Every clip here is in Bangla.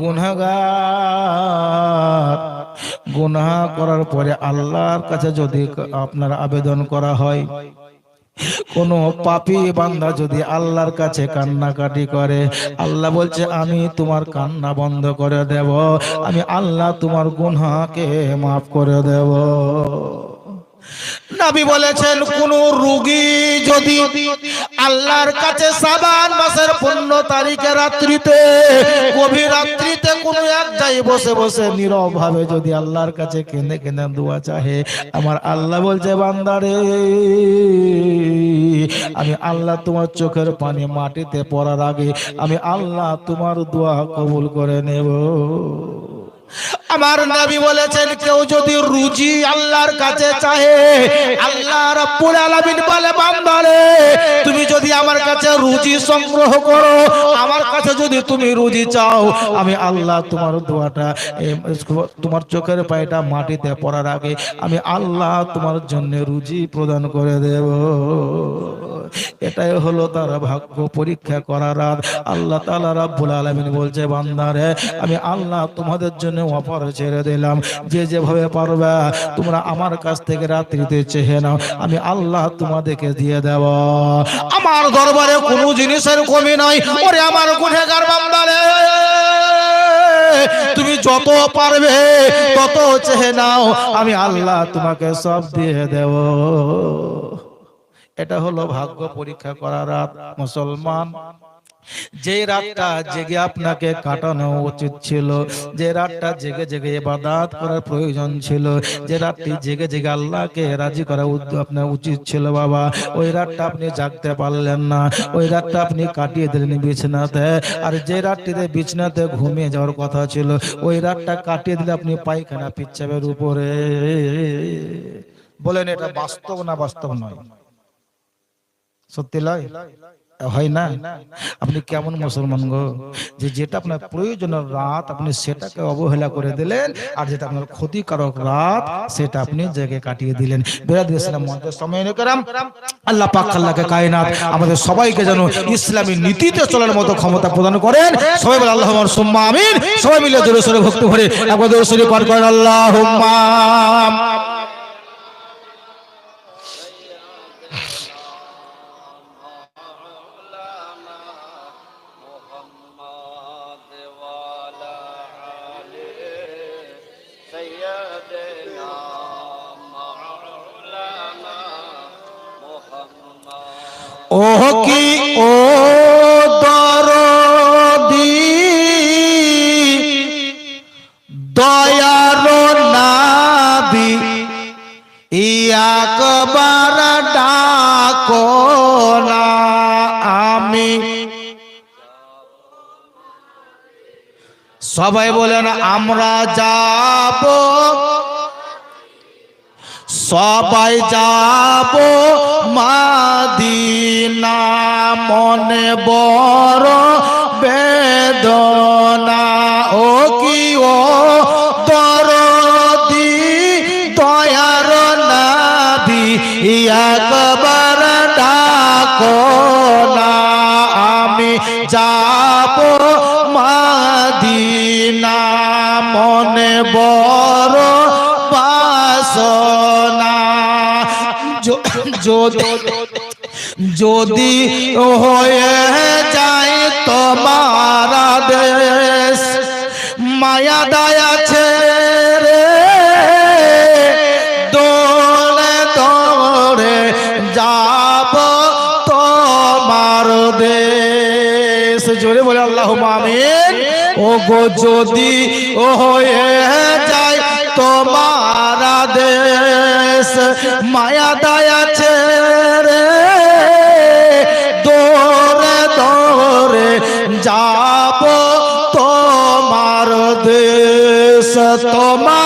গুনাগার গুনাহ করার পরে আল্লাহর কাছে যদি আপনার আবেদন করা হয়, কোন পাপী বান্দা যদি আল্লাহর কাছে কান্নাকাটি করে, আল্লাহ বলছে, আমি তোমার কান্না বন্ধ করে দেব। আমি আল্লাহ তোমার গুনাহকে মাফ করে দেব। নবী বলেছেন, কোন রোগী যদি আল্লাহর কাছে সাবান মাসের পনেরো তারিখে রাত্রিতে, গভীর রাত্রিতে কোন এক জায়গায় বসে বসে নীরব ভাবে যদি আল্লাহর কাছে কেঁদে কেঁদে দোয়া চাহে, আমার আল্লাহ বলছে বান্দারে আমি আল্লাহ তোমার চোখের পানি মাটিতে পড়ার আগে, আমি আল্লাহ তোমার দোয়া কবুল করে নেব। আমার নবী বলেছেন, কেউ যদি রুজি আল্লাহর কাছে চাহে, আল্লাহ রাব্বুল আলামিন বলে, বান্দারে, তুমি যদি আমার কাছে রুজি সংগ্রহ করো, আমার কাছে যদি তুমি রুজি চাও, আমি আল্লাহ তোমার দোয়াটা তোমার চোখের পায়টা মাটিতে পড়ার আগে, আমি আল্লাহ তোমার জন্য রুজি প্রদান করে দেব। এটাই হলো তার ভাগ্য পরীক্ষা করার আল্লাহ তাআলা রাব্বুল আলামিন বলছে, বান্দারে, আমি আল্লাহ তোমাদের জন্য অফার ছেড়ে দিলাম। যে যেভাবে পারবে, তোমরা আমার কাছ থেকে রাত্রিতে চেহে নাও। আমি আল্লাহ তোমাদেরকে দিয়ে দেব। আমার দরবারে কোনো জিনিসের কমি নাই। ওরে আমার গুনেগার বান্দারে তুমি যত পারবে, তত চেহে নাও। আমি আল্লাহ তোমাকে সব দিয়ে দেব। এটা হলো ভাগ্য পরীক্ষা করা রাত। মুসলমান যে রাতটা জেগে আপনাকে কাটানো উচিত ছিল, যে রাতটা জেগে জেগে ইবাদত করার প্রয়োজন ছিল, যে রাতটি জেগে জেগে আল্লাহকে রাজি করা আপনার উচিত ছিল বাবা। ওই রাতটা আপনি জাগতে পারলেন না, ওই রাতটা আপনি কাটিয়ে দিলেন বিছনাতে। আর যে রাতটিতে বিছনাতে ঘুমিয়ে যাওয়ার কথা ছিল, ওই রাতটা কাটিয়ে দিলে আপনি পায়খানা পিচ্ছাবের উপরে। বলেন এটা বাস্তব না বাস্তব নয়? সত্যি লয় হয় না? আপনি কেমন মুসলমান গো? যে যেটা আপনার প্রয়োজনের রাত আপনি সেটাকে অবহেলা করে দিলেন, আর যেটা আপনার ক্ষতিকারক রাত সেটা আপনি জেগে কাটিয়ে দিলেন। বেরাদ ইসলাম সময় আল্লাহ পাক আল্লাহকে কায়নাত, আমাদের সবাইকে যেন ইসলামী নীতিতে চলার মতো ক্ষমতা প্রদান করেন। সবাই বলে, আল্লাহ সুম্মা আমিন। সবাই মিলে জোরে সোরে ভক্তি ভরে একবার জোরে সোরে পাঠ করেন আল্লাহ ওহ কি? ও দর দরদি, দয়ার নাবি, ইয়াকবার ডাকো না আমি। সবাই বলেন, আমরা যাব সবাই যাব মাদিনা মনে বড় বেদনা। যদি হয়ে যায় তোমার দেশ মায়া দায়া ছেড়ে দৌড়ে দৌড়ে যাব তোমার দেশ। জোরে বলে আল্লাহ মামিন ও গো যদি হয়ে যায় তোমার দেশ মায়া দায়া ছেড়ে দৌড়ে দৌড়ে যাব তোমার দেশ তোমার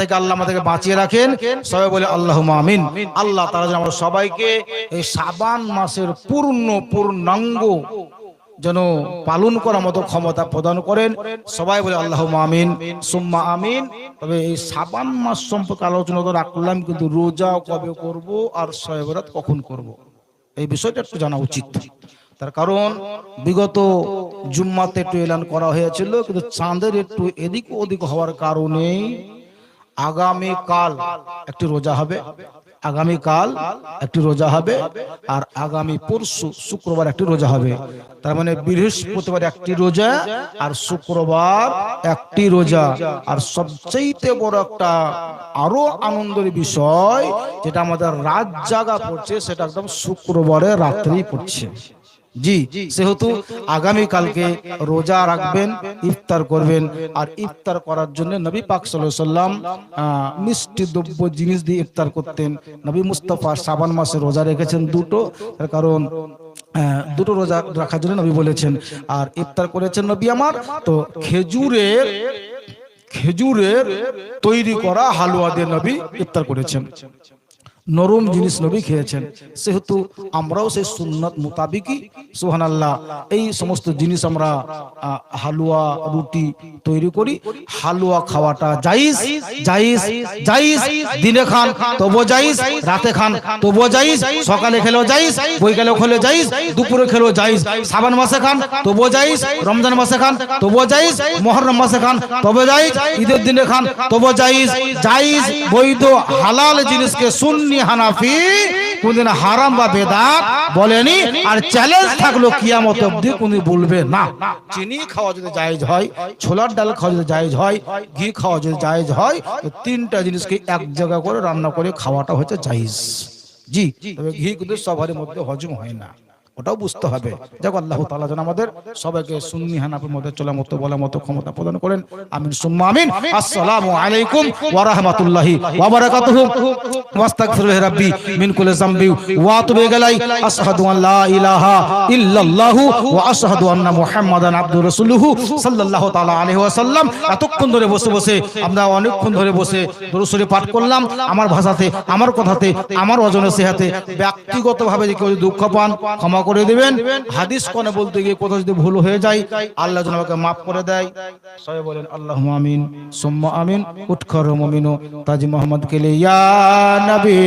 থেকে আল্লাহ বাঁচিয়ে রাখেন। সবাই বলে আল্লাহ আমরা সবাইকে শাবান মাসের পূর্ণ পূর্ণাঙ্গ যেন পালন করার মতো ক্ষমতা প্রদান করেন। সবাই বলে আল্লাহ আমিন। সুম্মা আমিন। তবে এই সাবান মাস সম্পর্কে আলোচনা তো রাখলাম, কিন্তু রোজা কবে করব আর সয়বরাত কখন করব? এই বিষয়টা একটু জানা উচিত। তার কারণ বিগত জুম্মাতে একটু এলান করা হয়েছিল, কিন্তু চাঁদের একটু এদিক ওদিক হওয়ার কারণে আগামী কাল একটি রোজা হবে, আগামী কাল একটি রোজা হবে, আর আগামী পরশু শুক্রবার একটি রোজা হবে। তার মানে বৃহস্পতিবার একটি রোজা আর শুক্রবার একটি রোজা। আর সবচেয়ে বড় একটা আরও আনন্দের বিষয়, যেটা আমাদের রাত জাগা পড়ছে, সেটা একদম শুক্রবারে রাত্রেই পড়ছে। জি, সেহেতু আগামী কালকে রোজা রাখবেন, ইফতার করবেন। আর ইফতার করার জন্য নবী পাক সাল্লাম মিষ্টি দ্রব্য জিনিস দিয়ে ইফতার করতেন। নবী মুস্তাফা সাবান মাসে রোজা রেখেছেন দুটো। তার কারণ দুটো রোজা রাখার জন্য নবী বলেছেন। আর ইফতার করেছেন নবী আমার। তো খেজুরের খেজুরের তৈরি করা হালুয়া দিয়ে নবী ইফতার করেছেন। নরম জিনিস নবী খেয়েছেন। সেহেতু আমরাও সেই সুন্নত মোতাবিকই সুহান আল্লাহ এই সমস্ত জিনিস আমরা হালুয়া, রুটি তৈরি করি। হালুয়া খাওয়াটা জাইজ জাইজ জাইজ দিনে খান তবু জাইজ রাতে খান তবু জাইজ সকালে খেলেও জাইজ বৈকালেও খেলেও জাইজ দুপুরে খেলেও জাইজ সাবান মাসে খান তবু জাইজ রমজান মাসে খান তবু জাইজ মহরম মাসে খান তবে জাইজ ঈদের দিনে খান তবু জাইজ জাইজ বৈধ, হালাল জিনিসকে সুন্নি হানাফি, কোনদিন হারাম বা বেদাত বলেনি, আর চ্যালেঞ্জ থাকল কিয়ামত অবধি, কোনদিন বলবে না। চিনি খাওয়া যদি জায়েজ হয়, ছোলার ডাল খাওয়া যদি জায়েজ হয়, ঘি খাওয়া যদি জায়েজ হয় তিনটা জিনিসকে এক জায়গা করে রান্না করে খাওয়াটা হচ্ছে জায়েজ। জি, তবে ঘি কিন্তু সবারই মধ্যে হজম হয় না। ওটাও বুঝতে হবে। যাক, আল্লাহ তাআলা যেন আমাদের সবাইকে সুন্নি হানাফের মধ্যে চলার মতো, বলার মতো ক্ষমতা প্রদান করেন। আমিন, সুম্মা আমিন। আসসালামু আলাইকুম ওয়া রাহমাতুল্লাহি ওয়া বারাকাতুহু। ওয়াস্তাগফিরু রাব্বি মিন কুল্লি যামবি ওয়া আতুবু ইলাইহি। আশহাদু আন লা ইলাহা ইল্লাল্লাহু ওয়া আশহাদু আন্না মুহাম্মাদান আবদুর রাসূলুহু সাল্লাল্লাহু তাআলা আলাইহি ওয়াসাল্লাম। এতক্ষণ ধরে বসে বসে আমরা অনেকক্ষণ ধরে বসে দরুদ শরীফ পাঠ করলাম। আমার ভাষাতে, আমার কথাতে, আমার ওজনে সেহাতে ব্যক্তিগতভাবে কেউ দুঃখ পান, ক্ষমা করে দেবেন। হাদিস কোনে বলতে গিয়ে কোথাও যদি ভুল হয়ে যায় আল্লাহ যেন আমাকে মাফ করে দেয়। সবাই বলেন আল্লাহ আমিন সুম্মা আমিন উৎখর মমিন তাজি মোহাম্মদ কেলে ইয়া নবী।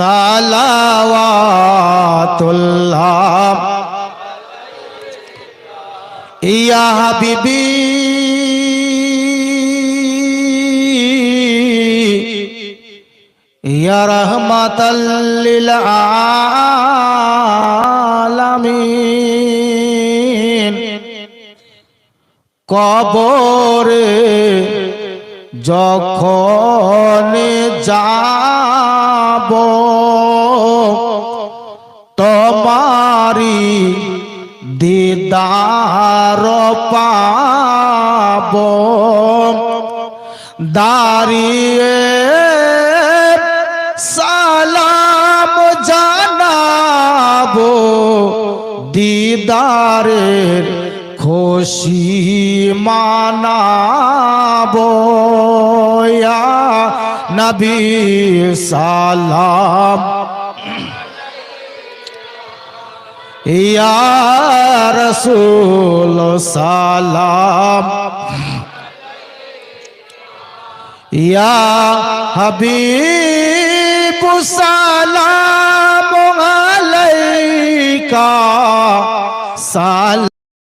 সালাওয়াতুল্লাহ। ইয়া হাবিবি। ইয়া রাহমাতাল লিল আলামিন কবরে যখন যাব পাব। দাঁড়িয়ে সালাম জানাব দিদারের খুশি মানাবো। নবী সালাম। ইয়া রসুল সালাম। ইয়া হাবিব সালাম আলাইকা। সালাম।